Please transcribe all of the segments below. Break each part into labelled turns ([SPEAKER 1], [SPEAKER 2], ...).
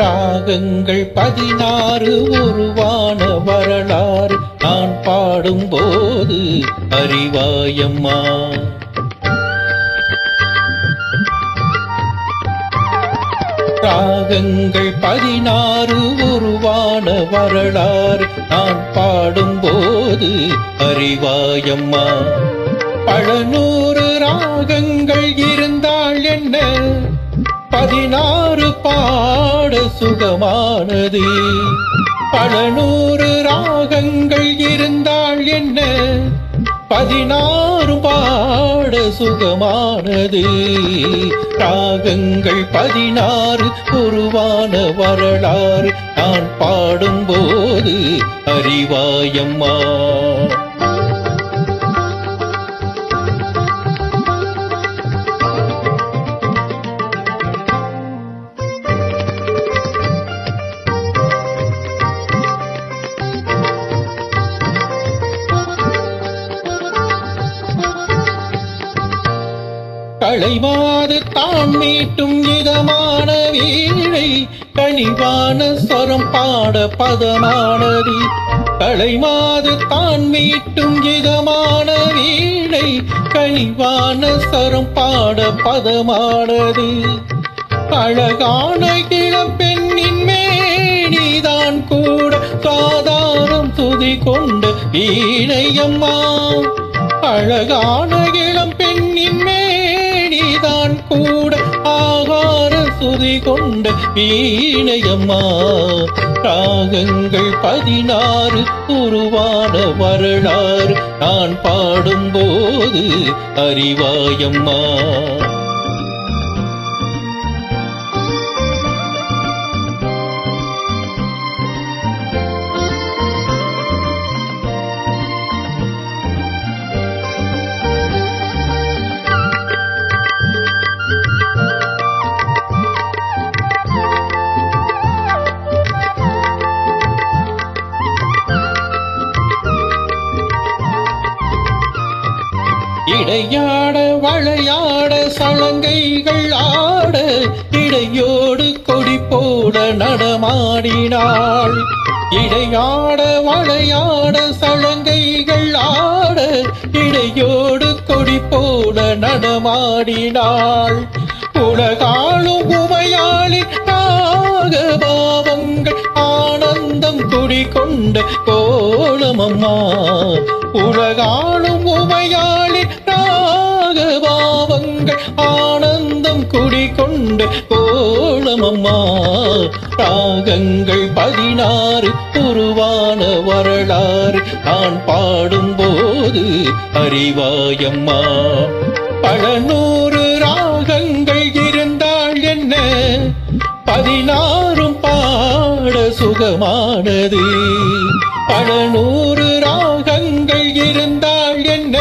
[SPEAKER 1] ராகங்கள் பதினாறு உருவான வரலாறு நான் பாடும்போது அறிவாயம்மா. ராகங்கள் பதினாறு உருவான வரலாறு நான் பாடும்போது அறிவாயம்மா. பழநூறு ராகங்கள் இருந்தால் என்ன? பதினாறு பாட சுகமானது. பல நூறு ராகங்கள் இருந்தால் என்ன? பதினாறு பாட சுகமானது. ராகங்கள் பதினாறு உருவான வரலாறு நான் பாடும்போது அறிவாயம்மா. களைமாது தான் மீட்டும் இதமான வீழை கனிவான சொரம் பாட பதமானது. களைமாது தான் மீட்டும் இதமான வீழை கனிவான சொரம் பாட பதமானது. அழகான இளம் பெண்ணின் மேனிதான் கூட சாதாரம் துதி கொண்டு வீணையம்மா. அழகான இளம் ஆகார கொண்ட வீணையம்மா. ராகங்கள் பதினாறு உருவான வரலாறு. நான் பாடும்போது அறிவாயம்மா. இடையாட வளையாட சலங்கைகள் ஆட இடையோடு கொடி போட நடமாடினாள். இடையாட வளையாட சலங்கைகள் ஆட இடையோடு கொடி போட நடமாடினாள். உலகாளும் உமையாளின் நாகபாவங்கள் கொண்ட கோலமம்மா உலகாளும் உமையாளின் ராகபாவங்கள் ஆனந்தம் குடிகொண்ட கோலமம்மா ராகங்கள் பதினாறு உருவான வரலாறு நான் பாடும்போது அறிவாயம்மா. பழநூறு ராகங்கள் இருந்தால் என்ன? பதினாறு சுகமானது. பழநூறு ராகங்கள் இருந்தால் என்ன?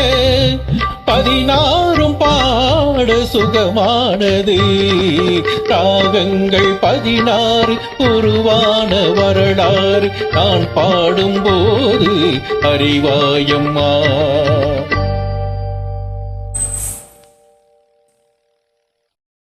[SPEAKER 1] பதினாறும் பாட சுகமானது. ராகங்கள் பதினாறு உருவான வரலாறு நான் பாடும்போது அறிவாயம்மா.